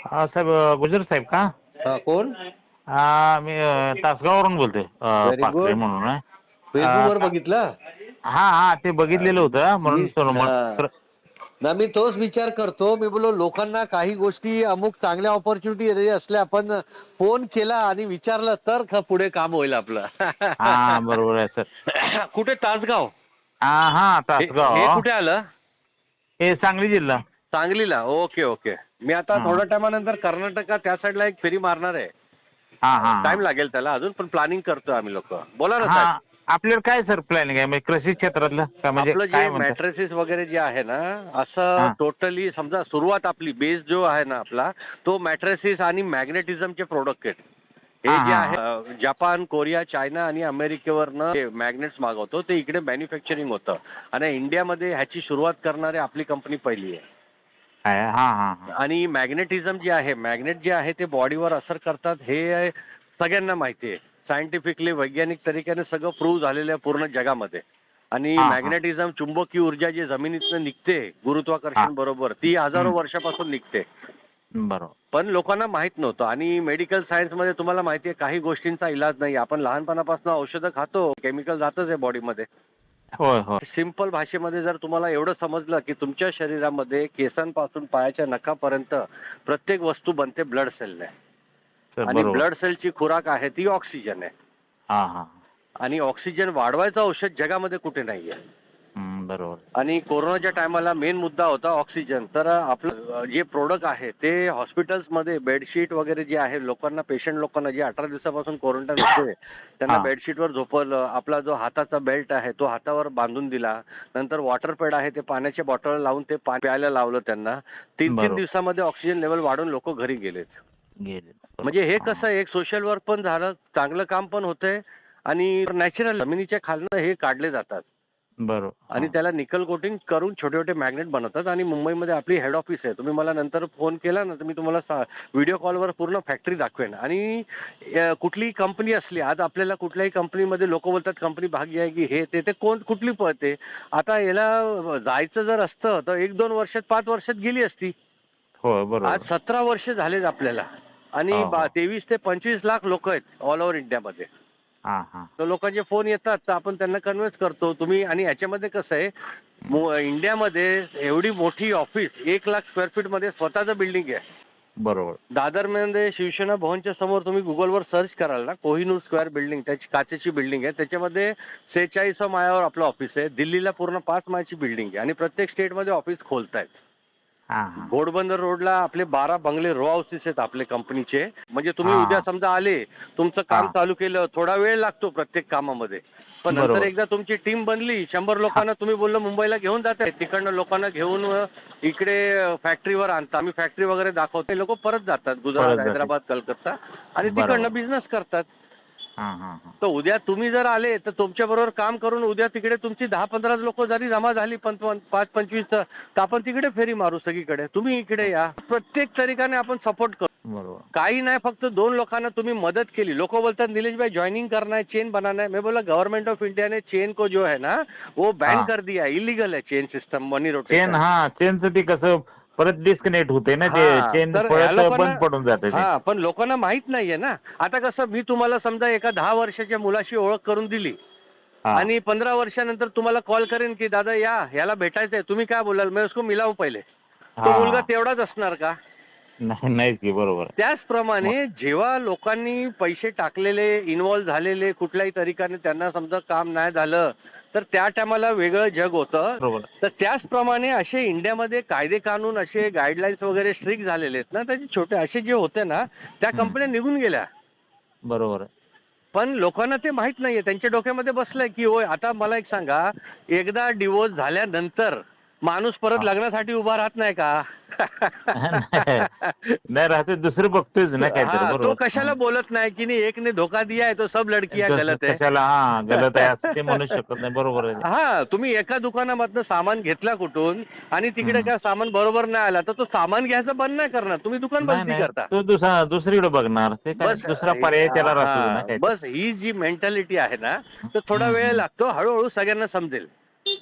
हा, साहेब अ, गुजर साहेब का? हा, कोण? हा मी अ, तासगाववरून बोलतोय. अ, Very पाखरे good. म्हणून आहे. फेसबुक वर बघितलं? हा हा ते बघितलेलं होतं म्हणून मी- हा. ना मी तोच विचार करतो. मी बोलो लोकांना काही गोष्टी अमुक चांगल्या ऑपॉर्च्युनिटी असल्या आपण फोन केला आणि विचारलं तर ख- पुढे काम होईल आपलं. हा बरोबर आहे सर. कुठे? तासगाव. हा हा हे तासगाव. कुठे आलं? हे सांगली जिल्हा. सांगलीला. Okay okay. मी आता हा. थोड्या टायमानंतर कर्नाटका त्या साईडला एक फेरी मारणार आहे. हा हा टाइम लागेल त्याला अजून पण प्लॅनिंग करतोय आम्ही लोक. बोला ना हा आपल्याला काय सर प्लॅनिंग आहे? म्हणजे कृषी क्षेत्रातलं का म्हणजे आपलं काय जे म्हणतात मॅट्रेसेस वगैरे जे आहे ना हा. असं टोटली समजा सुरुवात आपली बेस जो आहे ना आपला तो मॅट्रेसेस आणि मॅग्नेटिझमचे प्रोडक्ट आहेत. हे हा, जे हा, आहे अं, जपान कोरिया चायना आणि अमेरिकेवरनं मॅग्नेट्स मागवतो ते इकडे मॅन्युफॅक्चरिंग होतं. आणि इंडियामध्ये ह्याची सुरुवात करणारी आपली कंपनी पहिली आहे. हा हा हा. आणि मॅग्नेटिझम जे आहे मॅग्नेट जे आहे ते बॉडीवर असर करतात हे सगळ्यांना माहिती आहे सायंटिफिकली वैज्ञानिक तरीक्याने सगळं प्रूव्ह झालेलं आहे पूर्ण जगामध्ये. आणि हा, हा. मॅग्नेटिझम चुंबकीय ऊर्जा जी जमिनीतनं निघते हा. गुरुत्वाकर्षण बरोबर ती हजारो हम्म. वर्षापासून निघते. बरोबर. पण लोकांना माहीत नव्हतं. आणि मेडिकल सायन्समध्ये तुम्हाला माहिती आहे काही गोष्टींचा इलाज नाही. आपण लहानपणापासून औषधं खातो केमिकल जातच आहे बॉडीमध्ये होय होय. सिंपल भाषेमध्ये जर तुम्हाला एवढं समजलं की तुमच्या शरीरामध्ये केसांपासून पायाच्या नखापर्यंत प्रत्येक वस्तू बनते ब्लड सेलने आणि ब्लड सेलची खुराक आहे ती ऑक्सिजन आहे हा हा. आणि ऑक्सिजन वाढवायचं औषध जगामध्ये कुठे नाहीये. बरोबर. आणि कोरोनाच्या टायमाला मेन मुद्दा होता ऑक्सिजन. तर आपलं जे प्रोडक्ट आहे ते हॉस्पिटल्समध्ये बेडशीट वगैरे जे आहे लोकांना पेशंट लोकांना जे अठरा दिवसापासून क्वारंटाईन होते त्यांना. बेडशीटवर झोपवलं. आपला जो हाताचा बेल्ट आहे तो हातावर बांधून दिला. नंतर वॉटर पॅड आहे ते पाण्याच्या बॉटल लावून ते पाणी प्यायला लावलं त्यांना. तीन तीन. दिवसामध्ये ऑक्सिजन लेवल वाढून लोक घरी गेलेत. गेले म्हणजे हे कसं आहे, एक सोशल वर्क पण झालं चांगलं काम पण होतंय आणि नॅचरल जमिनीच्या खालनं हे काढले जातात. बरोबर. आणि त्याला निकल कोटिंग करून छोटे छोटे मॅग्नेट बनवतात आणि मुंबईमध्ये आपली हेड ऑफिस आहे. तुम्ही मला नंतर फोन केला ना तर मी तुम्हाला व्हिडिओ कॉलवर पूर्ण फॅक्टरी दाखवेन. आणि कुठलीही कंपनी असली आज आपल्याला कुठल्याही कंपनीमध्ये लोक बोलतात कंपनी भाग्य आहे की हे ते ते कोण कुठली पळते आता याला जायचं जर असतं तर एक दोन वर्षात पाच वर्षात गेली असती. बरोबर. आज सतरा वर्ष झालेत आपल्याला. आणि हो, हो. तेवीस ते पंचवीस लाख लोक आहेत ऑल ओव्हर इंडियामध्ये हा हा. तर लोकांचे फोन येतात तर आपण त्यांना कन्व्हिन्स करतो. तुम्ही आणि याच्यामध्ये कसं आहे इंडियामध्ये एवढी मोठी ऑफिस एक लाख स्क्वेअर फीटमध्ये स्वतःचं बिल्डिंग आहे. बरोबर. दादरमध्ये शिवसेना भवनच्या समोर तुम्ही गुगलवर सर्च कराल ना कोहिनूर स्क्वेअर बिल्डिंग त्याची काचेची बिल्डिंग आहे. त्याच्यामध्ये सेहेचाळीसव्या माळ्यावर आपलं ऑफिस आहे. दिल्लीला पूर्ण पाच माळ्याची बिल्डिंग आहे. आणि प्रत्येक स्टेटमध्ये ऑफिस खोलतायत. घोडबंदर रोडला आपले बारा बंगले रो हाऊसेस आहेत आपले कंपनीचे म्हणजे तुम्ही. उद्या समजा आले तुमचं काम. चालू केलं थोडा वेळ लागतो प्रत्येक कामामध्ये पण नंतर. एकदा तुमची टीम बनली शंभर लोकांना तुम्ही बोललो मुंबईला घेऊन जात तिकडनं लोकांना घेऊन इकडे फॅक्टरीवर आणता आम्ही फॅक्टरी वगैरे दाखवतो लोक परत जातात गुजरात. हैदराबाद कलकत्ता आणि. तिकडनं बिझनेस करतात हा हा हा. तर उद्या तुम्ही जर आले तर तुमच्या बरोबर काम करून उद्या तिकडे तुमची दहा पंधरा लोक जरी जमा झाली पण पाच पंचवीस तर तर आपण तिकडे फेरी मारू सगळीकडे. तुम्ही इकडे या. प्रत्येक तरीकाने आपण सपोर्ट करू. बरोबर. काही नाही फक्त दोन लोकांना तुम्ही मदत केली. लोक बोलतात निलेश भाई ज्वाइनिंग करना है चेन बनाना है मैं बोला गवर्नमेंट ऑफ इंडिया ने चेन को जो है ना वो बैन हाँ. कर दिया. इलीगल है chain system money chain rotation हा चेनचं ते कसं परत डिस्कनेक्ट होते ना ते हा, चेन तर ह्या परत लोकांना- बंद पडून जाते ते. हा पण लोकांना माहीत नाहीये ना. आता कसं मी तुम्हाला समजा एका दहा वर्षाच्या मुलाशी ओळख करून दिली हा. आणि पंधरा वर्षानंतर तुम्हाला कॉल करेन की दादा या याला भेटायचंय. तुम्ही काय बोलाल? मी उसको मिलाव पहिले. तो हा. मुलगा तेवढाच असणार का? नाही नाहीच की बरोबर. त्याचप्रमाणे जेव्हा लोकांनी पैसे टाकलेले इन्व्हॉल्व्ह झालेले कुठल्याही तरीकाने त्यांना समजा काम नाही झालं तर त्या टायमाला वेगळं जग होतं. बरोबर. तर त्याचप्रमाणे असे इंडियामध्ये कायदे कानून असे गाईडलाईन्स वगैरे स्ट्रिक्ट झालेले आहेत ना त्याचे छोटे असे जे होते ना त्या हम्म. कंपन्या निघून गेल्या. बरोबर. आहे. पण लोकांना ते माहीत नाहीये. त्यांच्या डोक्यामध्ये बसलंय की होय आता मला एक सांगा एकदा डिवोर्स झाल्यानंतर माणूस परत. लग्नासाठी उभा राहत नाही का? नाही राहते दुसरे बघतोयच ना हा, बरोबर. तो कशाला बोलत नाही की नाही एक ने धोका दिया है तो सब लडकियां तसं गलत है कशाला हा गलत आहे असं ते म्हणू शकत नाही बरोबर आहे. हा तुम्ही एका दुकानामधनं सामान घेतला कुठून आणि तिकडे. काय सामान बरोबर नाही आला तर तो सामान घ्यायचं बंद नाही करणार तुम्ही दुकान नाही बंदी नाही करता. तो दुसरा दुसरीकडे बघणार ते काय बस दुसरा पर्याय त्याला राहतो ना हा, काय बस ही जी मेंटॅलिटी आहे ना तर थोडा वेळ. लागतो हळूहळू सगळ्यांना समजेल.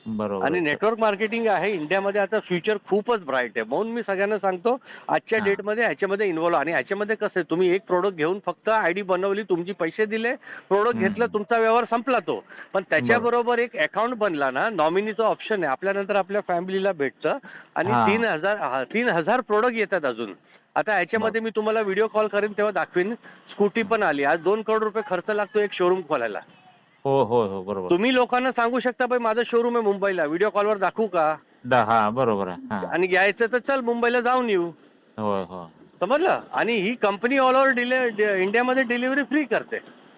बरोबर. आणि. नेटवर्क मार्केटिंग आहे. इंडियामध्ये आता फ्युचर खूपच ब्राईट आहे. म्हणून मी सगळ्यांना सांगतो आजच्या. डेटमध्ये ह्याच्यामध्ये इन्व्हॉल्व आणि ह्याच्यामध्ये कसं आहे तुम्ही एक प्रोडक्ट घेऊन फक्त आयडी बनवली तुमची पैसे दिले प्रोडक्ट. घेतलं तुमचा व्यवहार संपला तो. पण त्याच्याबरोबर एक अकाउंट बनला ना नॉमिनीचा ऑप्शन आहे. आपल्यानंतर आपल्या फॅमिलीला भेटतं आणि. तीन हजार तीन हजार प्रोडक्ट येतात अजून. आता ह्याच्यामध्ये मी तुम्हाला व्हिडिओ कॉल करेन तेव्हा दाखवीन. स्कूटी पण आली. आज दोन करोड रुपये खर्च लागतो एक शोरूम खोलायला. हो हो हो बरोबर. तुम्ही लोकांना सांगू शकता भाई माझं शोरूम आहे मुंबईला. व्हिडिओ कॉलवर दाखवू का? दा- हा बरोबर आहे हा. आणि घ्यायचं तर चल मुंबईला जाऊन येऊ. होय हो. समजलं? आणि ही कंपनी ऑल ओव्हर डिले इंडियामध्ये डिलिव्हरी फ्री करते.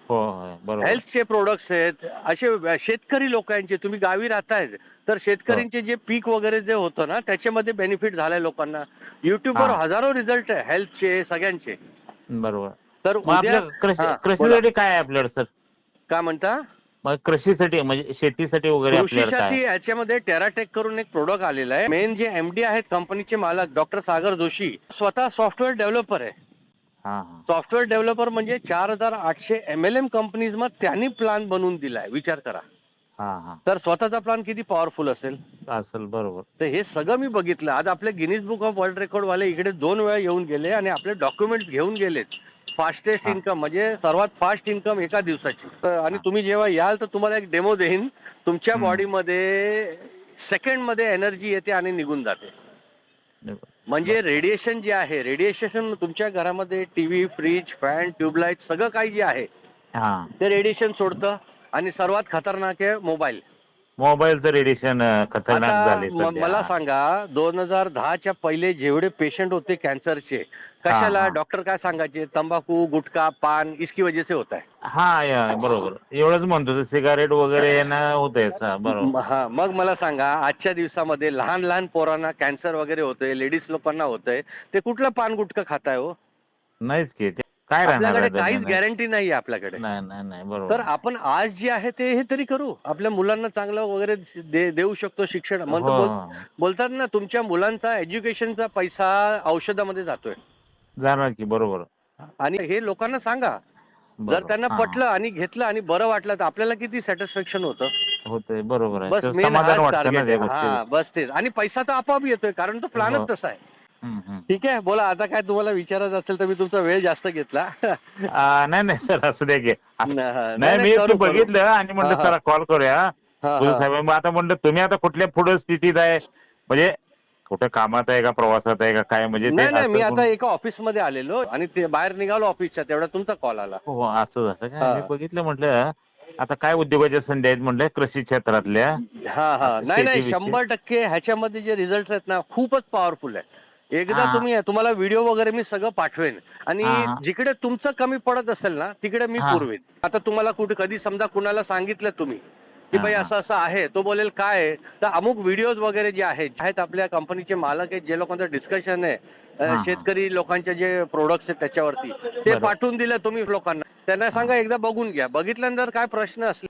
हो बरोबर. हेल्थचे प्रोडक्ट्स आहेत. असे शेतकरी लोकांचे तुम्ही गावी राहतायत तर शेतकऱ्यांचे जे पीक वगैरे जे होतं ना त्याच्यामध्ये बेनिफिट झालाय लोकांना. युट्यूबवर हा. हजारो रिझल्ट आहे हेल्थचे सगळ्यांचे. बरोबर. तर मग उद्या आपलं कृषी हा, कृषीसाठी काय आहे आपल्याकडे सर? काय म्हणता? मग कृषीसाठी म्हणजे शेतीसाठी वगैरे काय? कृषीसाठी याच्यामध्ये टेराटेक करून एक प्रोडक्ट आलेला आहे. मेन जे एमडी आहेत कंपनीचे मालक डॉक्टर सागर जोशी स्वतः सॉफ्टवेअर डेव्हलपर आहे. हा हा. सॉफ्टवेअर डेव्हलपर म्हणजे चार हजार आठशे एम एल एम कंपनीज मग त्यांनी प्लान बनवून दिलाय. विचार करा. हा तर स्वतःचा प्लान किती पॉवरफुल असेल? असेल बरोबर. तर हे सगळं मी बघितलं. आज आपले Guinness book of world record वाले इकडे दोन वेळा येऊन गेले आणि आपले डॉक्युमेंट घेऊन गेलेत. फास्टेस्ट. इन्कम म्हणजे सर्वात फास्ट इन्कम एका दिवसाची. आणि तुम्ही जेव्हा याल तर तुम्हाला एक डेमो देईन. तुमच्या. बॉडीमध्ये सेकंडमध्ये एनर्जी येते आणि निघून जाते. म्हणजे रेडिएशन जे आहे रेडिएशन तुमच्या घरामध्ये टीव्ही फ्रीज फॅन ट्यूबलाईट सगळं काही जे आहे हा. ते रेडिएशन सोडतं. आणि सर्वात खतरनाक आहे मोबाईल. मोबाईलचं रेडिएशन खतरनाक आता झाले म- सध्या. मला सांगा दोन हजार दहाच्या पहिले जेवढे पेशंट होते कॅन्सरचे कशाला हा. डॉक्टर काय सांगायचे? तंबाखू गुटखा पान इसकी वजह से होता है हा या बरोबर. एवढंच म्हणतो सिगारेट वगैरे ना होतंय सा- बरोबर. म- हा मग मला सांगा आजच्या दिवसामध्ये लहान लहान पोरांना कॅन्सर वगैरे होतंय लेडीज लोकांना होतंय ते कुठलं पान गुटखा खाताय हो? नाहीच की ते काय आपल्याकडे काहीच? गॅरंटी नाहीये आपल्याकडे. नाही नाही नाही तर आपण आज जे आहे ते हे तरी करू. आपल्या मुलांना चांगलं वगैरे दे- देऊ शकतो शिक्षण. म्हणतो हो, बोल-. बोलतात ना तुमच्या मुलांचा एज्युकेशनचा पैसा औषधामध्ये जातोय. जाणार की बरोबर. आणि हे लोकांना सांगा. जर. त्यांना पटलं आणि घेतलं आणि बरं वाटलं तर आपल्याला किती सॅटिस्फॅक्शन होतं? बरोबर बस मेन हा बस तेच. आणि पैसा तर आपोआप येतोय कारण तो हो. प्लॅनच तसा आहे. ठीक आहे बोला आता काय तुम्हाला विचारायचं असेल तर मी तुमचा वेळ जास्त घेतला. नाही नाही सर असू द्या की. नाही, मी ते. बघितलं आणि म्हणलं हा, हा. चला कॉल करूया हा, हा. साहेब मग आता म्हणलं तुम्ही आता कुठल्या पुढे स्थितीत आहे? म्हणजे कुठं कामात आहे का प्रवासात आहे का काय म्हणजे नाही नाही मी आता एका ऑफिसमध्ये आलेलो आणि ते बाहेर निघालो ऑफिसच्या तेवढा तुमचा कॉल आला. हो असं झालं हा. का मी बघितलं म्हटलं आता काय उद्योगाच्या संधी आहेत म्हटलं कृषी क्षेत्रातल्या. हा हा. नाही नाही. शंभर टक्के ह्याच्यामध्ये जे रिझल्ट आहेत ना खूपच पॉवरफुल आहे एकदा. तुम्ही तुम्हाला व्हिडिओ वगैरे मी सगळं पाठवेन आणि. जिकडे तुमचं कमी पडत असेल ना तिकडे मी. पुरवेन आता तुम्हाला कुठे कधी समजा कुणाला सांगितलं तुम्ही की भाई. असं असं आहे तो बोलेल काय? तर अमुक व्हिडिओज वगैरे जे आहेत आहेत आपल्या कंपनीचे मालक आहेत जे लोकांचं डिस्कशन आहे. शेतकरी लोकांचे जे प्रोडक्ट्स आहेत त्याच्यावरती ते. पाठवून दिलं तुम्ही लोकांना त्यांना सांगा एकदा बघून घ्या बघितल्यानंतर काय प्रश्न असले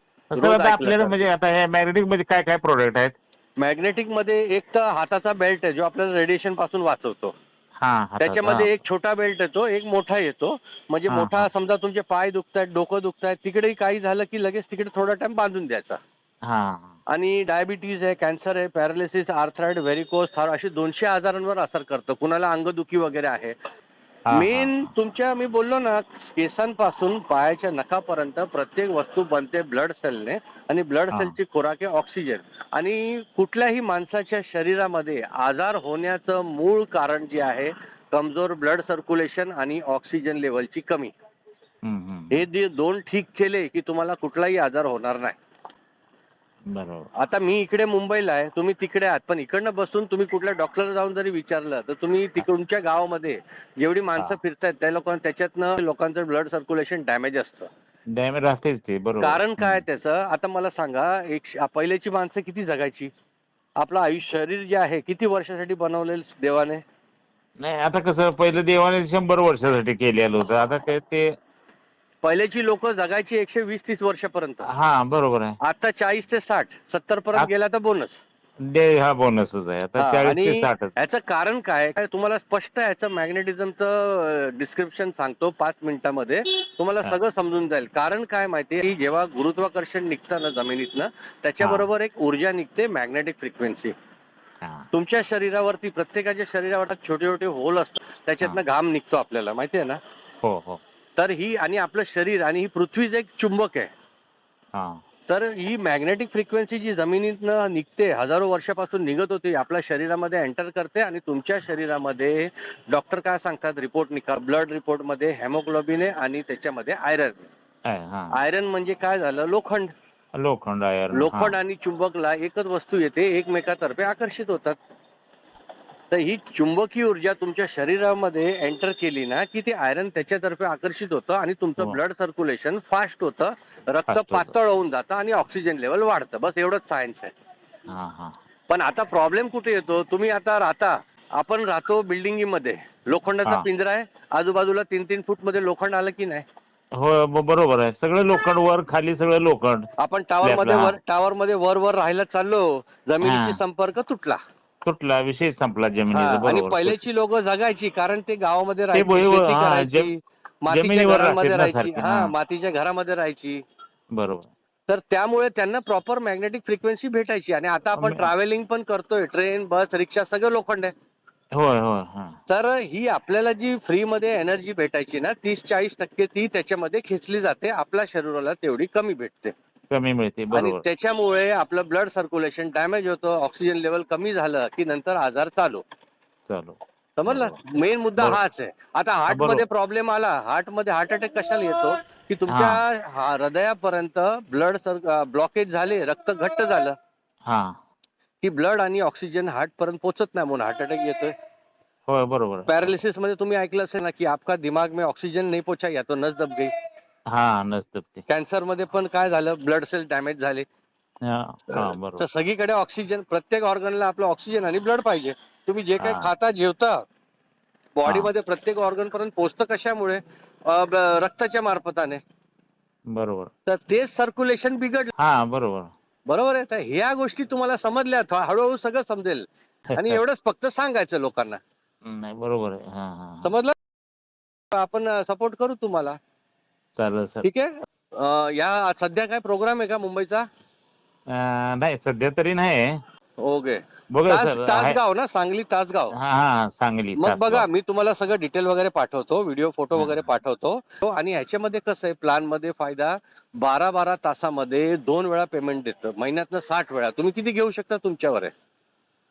आपल्याला. म्हणजे आता मॅग्नेटिकमध्ये काय काय प्रोडक्ट आहेत मॅग्नेटिकमध्ये एक तर हाताचा बेल्ट आहे जो आपल्याला रेडिएशनपासून वाचवतो हा त्याच्यामध्ये. एक छोटा बेल्ट येतो एक मोठा येतो म्हणजे मोठा. समजा तुमचे पाय दुखतायत डोकं दुखतायत तिकडेही काही झालं की लगेच तिकडे थोडा टाइम बांधून द्यायचा. आणि डायबिटीज आहे कॅन्सर आहे पॅरालिसिस आर्थराइड व्हेरिकोस थार असे दोनशे आजारांवर असर करतं कुणाला अंगदुखी वगैरे आहे मेन. तुमच्या मी बोललो ना केसांपासून पायाच्या नखापर्यंत प्रत्येक वस्तू बनते ब्लड सेलने आणि ब्लड. सेलची खुराक आहे ऑक्सिजन आणि कुठल्याही माणसाच्या शरीरामध्ये आजार होण्याचं मूळ कारण जे आहे कमजोर ब्लड सर्क्युलेशन आणि ऑक्सिजन लेवलची कमी. हे दोन ठीक केले की तुम्हाला कुठलाही आजार होणार नाही बरोबर. आता मी इकडे मुंबईला आहे तुम्ही तिकडे आहात पण इकडनं बसून तुम्ही कुठल्या डॉक्टर जाऊन जरी विचारलं तर तुम्ही तिकडच्या गावामध्ये जेवढी माणसं. फिरतायत त्या लोकांना त्याच्यातनं लोकांचं ब्लड सर्क्युलेशन डॅमेज असतं. डॅमेज राहतेच ते बरोबर. कारण काय त्याचं आता मला सांगा एक पहिल्याची माणसं किती जगायची? आपलं आयुष्य शरीर जे आहे किती वर्षासाठी बनवलेलं देवाने? नाही आता कसं पहिलं देवाने शंभर वर्षासाठी केलेलं होतं आता ते पहिल्याची लोक जगायची एकशे वीस तीस वर्षापर्यंत. हा बरोबर आहे. आता चाळीस ते साठ सत्तर पर्यंत गेला तर बोनस डे हा बोनसच आहे. आता चाळीस आणि ते साठच. याचं कारण काय? काय तुम्हाला स्पष्ट याचं मॅग्नेटिझमचं डिस्क्रिप्शन सांगतो पाच मिनिटामध्ये. तुम्हाला. सगळं समजून जाईल. कारण काय माहितीये की जेव्हा गुरुत्वाकर्षण निघतं ना जमिनीतनं त्याच्याबरोबर एक ऊर्जा निघते मॅग्नेटिक फ्रिक्वेन्सी हा. तुमच्या शरीरावरती प्रत्येकाच्या शरीरावर छोटे छोटे होल असतात. त्याच्यातनं घाम निघतो आपल्याला. माहितीये ना? हो हो. तर ही आणि आपलं शरीर आणि ही पृथ्वीच एक चुंबक आहे. हा. तर ही मॅग्नेटिक फ्रिक्वेन्सी जी जमिनीतनं निघते हजारो वर्षापासून निघत होती आपल्या शरीरामध्ये एंटर करते आणि तुमच्या शरीरामध्ये डॉक्टर काय सांगतात? रिपोर्ट निकाल ब्लड रिपोर्टमध्ये हेमोग्लोबिन आहे आणि त्याच्यामध्ये आयरन हा. आयरन म्हणजे काय झालं? लोखंड. लोखंड आहे लोखंड आणि चुंबकला एकच वस्तू येते एकमेकातर्फे आकर्षित होतात. तर ही चुंबकीय ऊर्जा तुमच्या शरीरामध्ये एंटर केली ना की ती आयरन त्याच्यातर्फे आकर्षित होतं आणि तुमचं. ब्लड सर्क्युलेशन फास्ट होतं रक्त. पातळ होऊन जातं आणि ऑक्सिजन लेवल वाढतं. बस एवढंच सायन्स आहे. हा हा. पण आता प्रॉब्लेम कुठे येतो? तुम्ही आता राहता. आपण राहतो बिल्डिंगमध्ये लोखंडाचा. पिंजरा आहे. आजूबाजूला तीन तीन फूटमध्ये लोखंड आलं की नाही? हो बरोबर आहे. सगळं लोखंड वर खाली सगळं लोखंड. आपण टावर मध्ये. वर टावर मध्ये वर वर राहायला चाललो. जमिनीशी. संपर्क तुटला. तुटला विषय संपला हा, जमिनीचा आणि बरोबर. पहिल्याची लोक जगायची कारण ते गावामध्ये राहायची भुईवर- शेती हा, करायची जम- मातीच्या जमिनीवर घरामध्ये राहतात ना राहायची सारखे, हा हा. मातीच्या घरामध्ये राहायची. बरोबर. तर त्यामुळे त्यांना प्रॉपर मॅग्नेटिक फ्रिक्वेन्सी भेटायची आणि आता आपण ट्रॅव्हलिंग पण करतोय ट्रेन बस रिक्षा सगळं लोखंड आहे. होय होय हा. तर ही आपल्याला जी फ्री मध्ये एनर्जी भेटायची ना तीस चाळीस टक्के ती त्याच्यामध्ये खेचली जाते आपल्या शरीराला तेवढी कमी भेटते. कमी मिळते आणि बरोबर. त्याच्यामुळे आपलं ब्लड सर्क्युलेशन डॅमेज होतं ऑक्सिजन लेवल कमी झालं की नंतर आजार चालू. चालू. समजलं. मेन मुद्दा बरोबर. हाच आहे. आता हार्ट बरोबर. मध्ये प्रॉब्लेम आला हार्टमध्ये हार्ट अटॅक कशाला येतो? की तुमच्या हा- हृदयापर्यंत ब्लड ब्लॉकेज झाले रक्त घट्ट झालं. हा. की ब्लड आणि ऑक्सिजन हार्ट पर्यंत पोहोचत नाही म्हणून हार्ट अटॅक येतोय. होय बरोबर. पॅरालिसिसमध्ये तुम्ही ऐकलं असेल ना की आपका दिमाग में ऑक्सीजन नहीं पहुंचा या तो नस दब गई. हा नसतं कॅन्सरमध्ये पण काय झालं? ब्लड सेल डॅमेज झाले. हा हा, तर सगळीकडे ऑक्सिजन प्रत्येक ऑर्गनला आपलं ऑक्सिजन आणि ब्लड पाहिजे. तुम्ही जे काही. खाता जेवता बॉडीमध्ये प्रत्येक ऑर्गन पर्यंत पोहोचतं कशामुळे रक्ताच्या मार्फताने. बरोबर. तर तेच सर्क्युलेशन बिघडलं. हा बरोबर. बरोबर आहे. तर ह्या गोष्टी तुम्हाला समजल्या हळूहळू सगळं समजेल. आणि एवढंच फक्त सांगायचं लोकांना. नाही बरोबर आहे. समजलं? आपण सपोर्ट करू तुम्हाला. चालेल सर ठीक आहे. अं, या सध्या काय प्रोग्राम आहे का मुंबईचा? अं, नाही सध्या तरी नाही ओके. बघा तास सर आहे- तासगाव ना सांगली तासगाव हा हा सांगली मग तासगाव. बघा मी तुम्हाला सगळं डिटेल वगैरे पाठवतो व्हिडिओ फोटो. वगैरे पाठवतो. हो, आणि ह्याच्यामध्ये कसं आहे प्लॅनमध्ये फायदा बारा बारा तासामध्ये दोन वेळा पेमेंट देतं. महिन्यातनं साठ वेळा. तुम्ही किती घेऊ शकता तुमच्यावर आहे?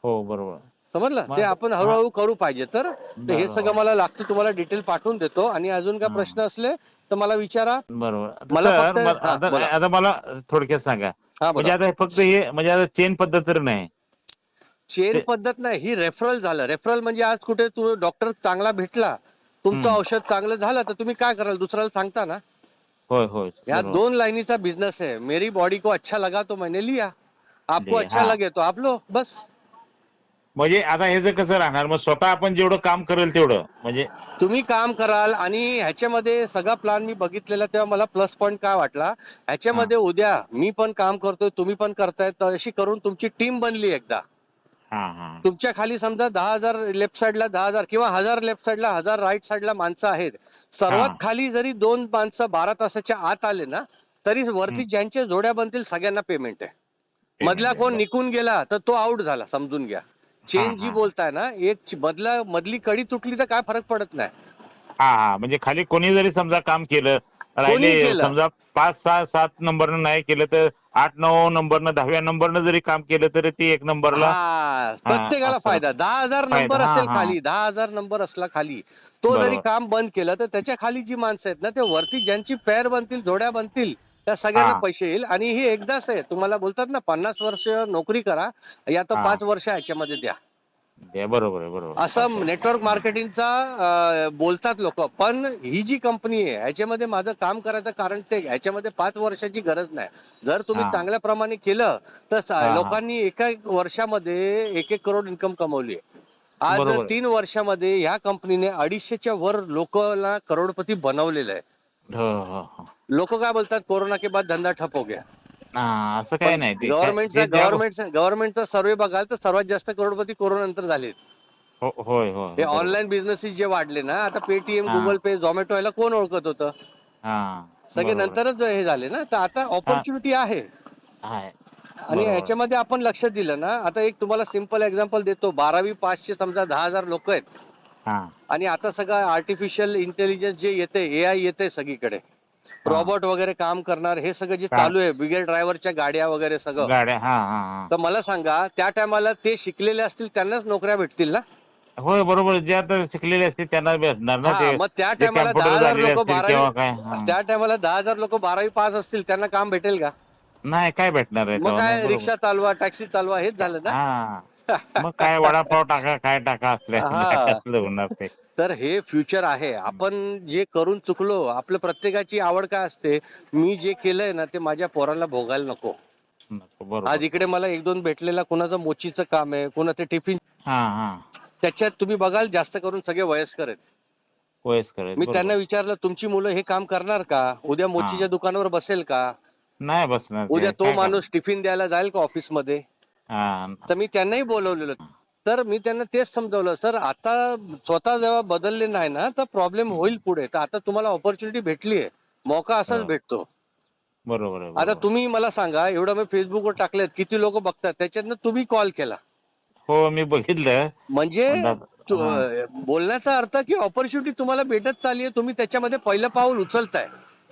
हो बरोबर. समजलं? ते आपण हळूहळू करू पाहिजे. तर तर हे. सगळं मला लागतं तुम्हाला डिटेल पाठवून देतो. आणि अजून काय. प्रश्न असले तर मला विचारा. बरोबर. आता मला सर, फक्त- मला- हा, आता बोला. आता मला थोडक्यात सांगा. हा म्हणजे आता फक्त हे म्हणजे आता चेन पद्धत तर नाही. चेन ते- पद्धत नाही ही रेफरल झालं. रेफरल म्हणजे आज कुठे तू डॉक्टर चांगला भेटला तुमचं हम्म. औषध चांगलं झालं तर तुम्ही काय कराल? दुसऱ्याला सांगता ना? होय होय. या बरोबर. दोन लाईनीचा बिझनेस है मेरी बॉडी को अच्छा लगा तो मैंने लिया. आपको अच्छा हाँ. लगे तो आप लो बस. म्हणजे आता हे जर कसं राहणार मग स्वतः आपण जेवढं काम करेल तेवढं. म्हणजे तुम्ही काम कराल आणि ह्याच्यामध्ये सगळा प्लॅन मी बघितलेला तेव्हा मला प्लस पॉईंट काय वाटला? ह्याच्यामध्ये उद्या मी पण काम करतोय तुम्ही पण करताय तर अशी करून तुमची टीम बनली एकदा. हा हा. तुमच्या खाली समजा दहा हजार लेफ्ट साईडला दहा हजार किंवा हजार लेफ्ट साईडला हजार राईट साईडला माणसं आहेत. सर्वात. खाली जरी दोन माणसं बारा तासाच्या आत आले ना तरी वरती ज्यांच्या जोड्या बनतील सगळ्यांना पेमेंट आहे. मधला कोण निघून गेला तर तो आउट झाला समजून घ्या. चेन जी. बोलताय ना एक ची- मधला कडी तुटली तर काय फरक पडत नाही हा हा म्हणजे खाली कोणी जरी समजा काम केलं राहिले केलं. समजा पाच सहा सात नंबरनं नाही केलं तर आठ नऊ नंबरनं दहाव्या नंबरनं जरी काम केलं तरी ती एक नंबरला हा प्रत्येकाला असं. फायदा दहा हजार फायदा, नंबर हा, असेल हा. खाली दहा हजार नंबर असला खाली तो जरी. काम बंद केलं तर त्याच्याखाली जी माणसं आहेत ना ते वरती ज्यांची पेअर बनतील जोड्या बनतील त्या सगळ्यांना. पैसे येईल आणि हे एकदाच आहे तुम्हाला बोलतात ना पन्नास वर्ष नोकरी करा या तर. पाच वर्ष ह्याच्यामध्ये द्या बरोबर आहे बरोबर असं नेटवर्क मार्केटिंगचा बोलतात लोक पण ही जी कंपनी आहे ह्याच्यामध्ये माझं काम करायचं कारण ते ह्याच्यामध्ये पाच वर्षाची गरज नाही जर तुम्ही. चांगल्या प्रमाणे केलं तर. लोकांनी एका वर्षामध्ये एक एक करोड इन्कम कमवली आहे आज. तीन वर्षामध्ये ह्या कंपनीने अडीचशेच्या वर लोकांना करोडपती बनवलेलं आहे हो हो हो लोक काय बोलतात कोरोना के बाद धंदा ठप हो गया. हा असं काय नाही. ते गव्हर्नमेंटचा गव्हर्नमेंटचा गव्हर्नमेंटचा सर्वे बघाल तर सर्वात जास्त करोडपती कोरोना नंतर झाले हो- होय होय हे बरोबर. ऑनलाईन बिझनेसेस जे वाढले ना आता पेटीएम हा. गुगल पे झोमॅटो याला कोण ओळखत होतं? हा सगळे बरोबर. नंतरच हे झाले ना. तर आता ऑपॉर्च्युनिटी आहे. आहे. आणि बरोबर. ह्याच्यामध्ये आपण लक्ष दिलं ना आता एक तुम्हाला सिंपल एक्झाम्पल देतो. बारावी पाचशे समजा दहा हजार लोक आहेत. हा. आणि आता सगळं आर्टिफिशियल इंटेलिजन्स जे येते एआय येते सगळीकडे. रॉबोट वगैरे काम करणार हे सगळं जे चालू आहे बिगर ड्रायव्हरच्या गाड्या वगैरे सगळं. गाड्या हा हा हा. तर मला सांगा त्या टायमाला ते शिकलेले असतील त्यांनाच नोकऱ्या भेटतील ना? होय बरोबर. जे आता शिकलेले असते त्यांना भेटणार ना हा, ते. मग त्या जे टायमाला computer दहा हजार झालेले लोक असतील किंवा बारावी काय हा. त्या टायमाला दहा हजार लोक बारावी पास असतील त्यांना काम भेटेल का? नाही काय भेटणार आहे मग तेव्हा? काय. रिक्षा चालवा टॅक्सी चालवा हेच झालं ना? हा. मग काय वडापाव टाका काय टाका असल्या हा. असलं होणार ते? तर हे फ्युचर आहे. आपण जे करून चुकलो आपलं प्रत्येकाची आवड काय असते? मी जे केलंय ना ते माझ्या पोराला भोगायला नको. नको, बरोबर. आज इकडे मला एक दोन भेटलेला कुणाचं मोचीचं काम आहे कुणाचं टिफिन हा हा. त्याच्यात तुम्ही बघाल जास्त करून सगळे वयस्कर आहेत. वयस्कर आहेत, मी बरोबर. त्यांना विचारलं तुमची मुलं हे काम करणार का? उद्या मोचीच्या दुकानावर बसेल का? नाही बसणार ते. उद्या तो काय माणूस टिफिन द्यायला जाईल का ऑफिसमध्ये? हा तर मी त्यांनाही बोलवलेलं तर मी त्यांना तेच समजावलं सर आता स्वतः जेव्हा बदलले नाही ना तर प्रॉब्लेम होईल पुढे तर आता तुम्हाला ऑपॉर्च्युनिटी भेटली आहे मौका असाच हो. भेटतो बरोबर आहे आता बरोबर. तुम्ही मला सांगा एवढं मी फेसबुकवर टाकलेत किती लोक बघतात त्याच्यातनं तुम्ही कॉल केला हो मी बघितलं म्हणजे तु- हा. बोलण्याचा अर्थ की ऑपॉर्च्युनिटी तुम्हाला भेटत चालली आहे तुम्ही त्याच्यामध्ये पहिलं पाऊल उचलताय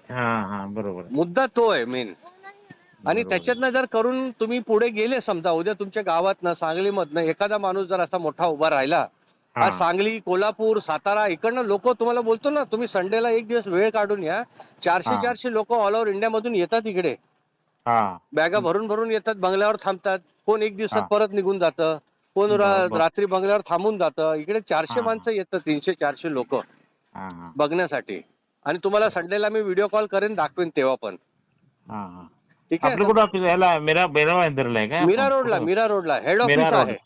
हा हा बरोबर. मुद्दा तो आहे मेन आणि बरोबर. त्याच्यातनं जर करून तुम्ही पुढे गेले समजा उद्या तुमच्या गावातनं सांगलीमधनं एखादा माणूस जर असा मोठा उभा राहिला हा. आज सांगली कोल्हापूर सातारा इकडनं लोक तुम्हाला बोलतो ना तुम्ही संडेला एक दिवस वेळ काढून या चारशे हा. चारशे लोक ऑल ओव्हर इंडिया मधून येतात इकडे हा बॅगा भरून भरून येतात बंगल्यावर थांबतात कोण एक दिवसात हा. परत निघून जातं कोण रा- बरोबर. रात्री बंगल्यावर थांबून जातं इकडे चारशे हा. माणसं येतात तीनशे चारशे लोक हा हा बघण्यासाठी आणि तुम्हाला संडेला मी व्हिडिओ कॉल करेन दाखवेन तेव्हा पण. ठीक आहे? कुठं ऑफिस याला मीरा मीरा आहे? रोडला? मीरा रोडला. Head office. आहे.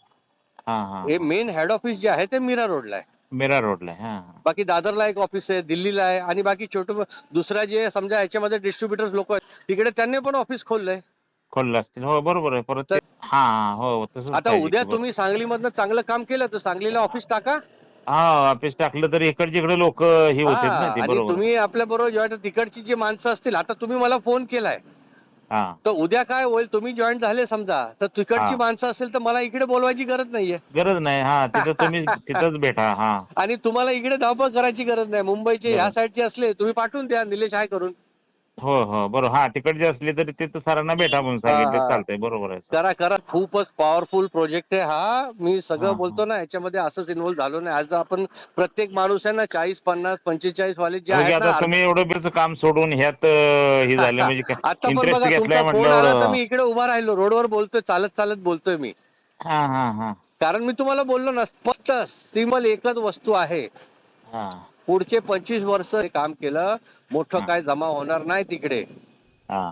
हा मेन हेड ऑफिस जे आहे ते मीरा रोडला आहे. मीरा रोडला आहे, बाकी दादरला एक ऑफिस आहे दिल्लीला आहे आणि बाकी छोट दुसऱ्या जे समजा याच्यामध्ये डिस्ट्रीब्युटर्स लोक आहेत तिकडे त्यांनी पण ऑफिस खोललंय. खोललं असतील. हो बरोबर आहे. परत हा हा आता उद्या तुम्ही सांगलीमधनं चांगलं काम केलं तर सांगलीला ऑफिस टाका. हा ऑफिस टाकलं तर इकडचे इकडे लोक हे होते हा, ना ते आणि बरोबर. तुम्ही आपल्या बरोबर जेव्हा तिकडची जी माणसं असतील आता तुम्ही मला फोन केलाय. हा. तर उद्या काय होईल तुम्ही जॉईन झाले समजा तर तिकडची हा. माणसं असेल तर मला इकडे बोलवायची गरज नाहीये. गरज नाही हा तिथं तुम्ही तिथंच भेटा हा. आणि तुम्हाला इकडे धावपळ करायची गरज नाही. मुंबईचे ह्या बरोबर. साईडचे असले तुम्ही पाठवून द्या निलेश हाय करून. हो हो बरोबर. हा तिकडचे असले तरी तिथं सरांना भेटा म्हणून सांगितलं. हा. चालतंय बरोबर आहे. करा करा. खूपच पॉवरफुल प्रोजेक्ट आहे हा. मी हा, सगळं हा. बोलतो ना याच्यामध्ये असंच इन्व्हॉल्व झालो नाही. आज आपण प्रत्येक माणूस आहे ना चाळीस पन्नास पंचेचाळीस वाले जे म्हणजे आहेत आता ना तुम्ही एवढं बेच काम सोडून ह्यात अं, हे झालं म्हणजे काय आता पण इंटरेस्ट बघा घेतलाय तुमचा फोन आला तर म्हटल्यावर. मी इकडे उभा राहिलो. रोडवर बोलतोय चालत चालत बोलतोय मी. हा हा हा. कारण मी तुम्हाला बोललो ना स्पष्ट सिमल एकच वस्तू आहे. हा. पुढचे पंचवीस वर्ष काम केलं मोठं. काय जमा होणार नाही तिकडे. हा.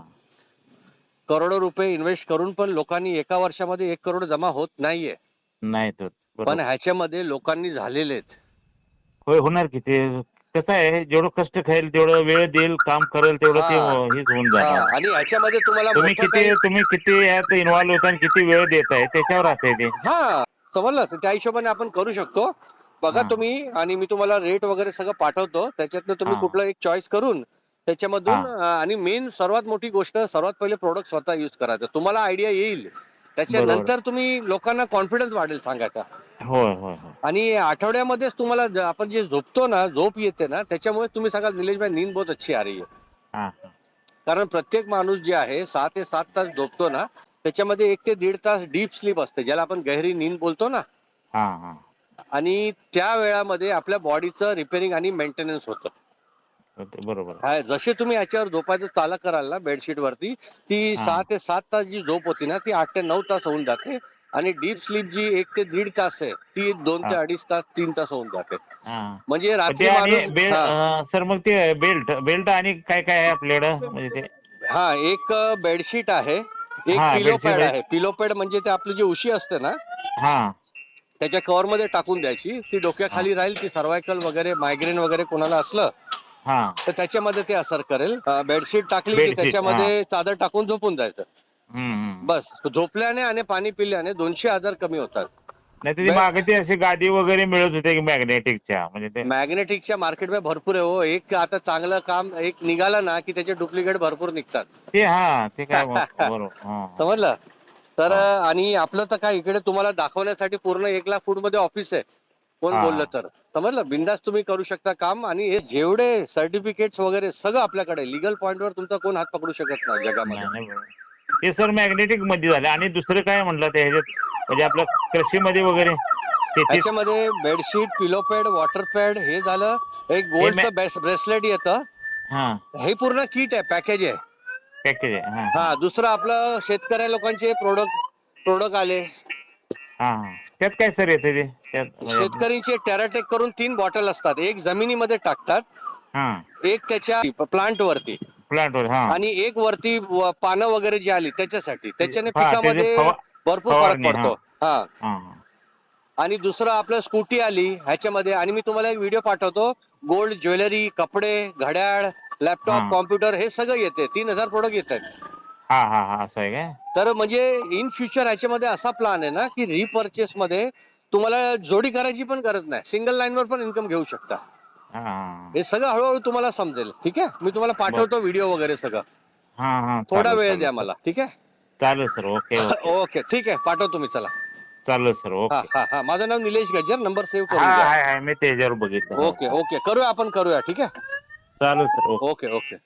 करोडो रुपये इन्व्हेस्ट करून पण लोकांनी एका वर्षामध्ये एक करोड जमा होत नाहीये. नाही पण. ह्याच्यामध्ये लोकांनी झालेले आहेत होय होणार की ते? कसं आहे जेवढं कष्ट खाईल तेवढं वेळ देईल काम करेल तेवढं ते. हेच होऊन जाणार. आणि ह्याच्यामध्ये तुम्हाला तुम्ही किती तुम्ही किती यात इन्व्हॉल्व होता आणि किती वेळ देताय त्याच्यावर असते ते. हा समजलं. त्या हिशोबाने आपण करू शकतो. बघा. तुम्ही आणि मी तुम्हाला रेट वगैरे सगळं पाठवतो. त्याच्यातनं तुम्ही. कुठलं एक चॉईस करून त्याच्यामधून आणि मेन सर्वात मोठी गोष्ट सर्वात पहिले प्रोडक्ट स्वतः युज करायचं. तुम्हाला आयडिया येईल. त्याच्यानंतर तुम्ही लोकांना कॉन्फिडन्स वाढेल सांगायचा. आणि आठवड्यामध्येच तुम्हाला आपण जे झोपतो ना झोप येते ना त्याच्यामुळे तुम्ही सांगाल निलेश भाई नींद बहुत अच्छी आ रही है. कारण प्रत्येक माणूस जे आहे सहा ते सात तास झोपतो ना त्याच्यामध्ये एक ते दीड तास डीप स्लीप असते ज्याला आपण गहरी नींद बोलतो ना. आणि त्या वेळामध्ये आपल्या बॉडीचं रिपेअरिंग आणि मेंटेनन्स होतं बरोबर जसे तुम्ही याच्यावर झोपायचं चाला कराल ना बेडशीट वरती ती. सहा ते सात तास जी झोप होती ना ती आठ ते नऊ तास होऊन जाते आणि डीप स्लीप जी एक ते दीड तास आहे ती दोन ते. अडीच तास तीन तास होऊन जाते म्हणजे रात्री. सर मग ते बेल्ट बेल्ट आणि काय काय आहे आपल्याकडं म्हणजे हा एक बेडशीट आहे एक पिलो पॅड आहे. पिलो पॅड म्हणजे ते आपली जी उशी असते ना त्याच्या कव्हरमध्ये टाकून द्यायची. ती डोक्याखाली राहील ती सर्वायकल वगैरे मायग्रेन वगैरे कोणाला असलं तर त्याच्यामध्ये ते असर करेल. बेडशीट टाकली की त्याच्यामध्ये चादर टाकून झोपून जायचं. बस. झोपल्याने आणि पाणी पिल्याने दोनशे आजार कमी होतात. नाही ती अशी गादी वगैरे मिळत होते की मॅग्नेटिकच्या म्हणजे ते मॅग्नेटिकच्या मार्केटमध्ये भरपूर आहे हो. एक आता चांगलं काम एक निघालं ना की त्याचे डुप्लिकेट भरपूर निघतात. ते हा ते काय. समजलं? तर. आणि आपलं तर काय इकडे तुम्हाला दाखवण्यासाठी पूर्ण एक लाख फूटमध्ये ऑफिस आहे. कोण. बोललं तर. समजलं? बिंदास तुम्ही करू शकता काम आणि हे जेवढे सर्टिफिकेट्स वगैरे सगळं आपल्याकडे लिगल पॉइंटवर तुमचा कोण हात पकडू शकत नाही जगामध्ये. ते सर मॅग्नेटिकमध्ये झाले. आणि दुसरं काय म्हटलं ते ह्याच्यात? म्हणजे आपलं कृषीमध्ये वगैरे त्याच्यामध्ये बेडशीट पिलोपॅड वॉटर पॅड हे झालं. एक गोल्डचं ब्रेसलेट येतं. हा. हे पूर्ण किट आहे पॅकेज आहे. पॅकेज आहे हा. हा दुसरं आपलं शेतकऱ्या लोकांचे प्रोडक्ट प्रोडक्ट आले. हा हा. त्यात काय सर येते ते? त्यात शेतकऱ्यांचे टेराटेक करून तीन बॉटल असतात. एक जमिनीमध्ये टाकतात हा. एक त्याच्या प्लांट वरती. प्लांटवर हा. आणि एक वरती व- पानं वगैरे जी आली त्याच्यासाठी. त्याच्याने हा, त्याचे पिकामध्ये फवा- भरपूर फरक फवारणी, पडतो. हा. हा. हा. आणि दुसरं आपलं स्कूटी आली ह्याच्यामध्ये. आणि मी तुम्हाला एक व्हिडिओ पाठवतो. गोल्ड ज्वेलरी कपडे घड्याळ लॅपटॉप. कॉम्प्युटर हे सगळं येते तीन हजार प्रोडक्ट येत आहेत हा हा हा असं आहे काय? तर म्हणजे इन फ्युचर ह्याच्यामध्ये असा प्लान आहे ना की रिपर्चेस मध्ये तुम्हाला जोडी करायची पण गरज नाही. सिंगल लाईन वर पण इन्कम घेऊ शकता. हा. हा हे सगळं हळूहळू तुम्हाला समजेल. ठीक आहे? मी तुम्हाला पाठवतो व्हिडिओ वगैरे सगळं. हा हा थोडा चालेल, वेळ चालेल, द्या मला. ठीक आहे? चालेल सर. Okay okay. ओके. ठीक आहे. पाठवतो मी. चला. चालेल सर. हा ओके. हा हा. माझं नाव निलेश गज्जर नंबर सेव्ह हा करून घ्या. हाय हाय मी त्याच्यावर बघितलं. Okay okay. करूया आपण करूया. ठीक आहे? चालेल सर ओके. Okay okay.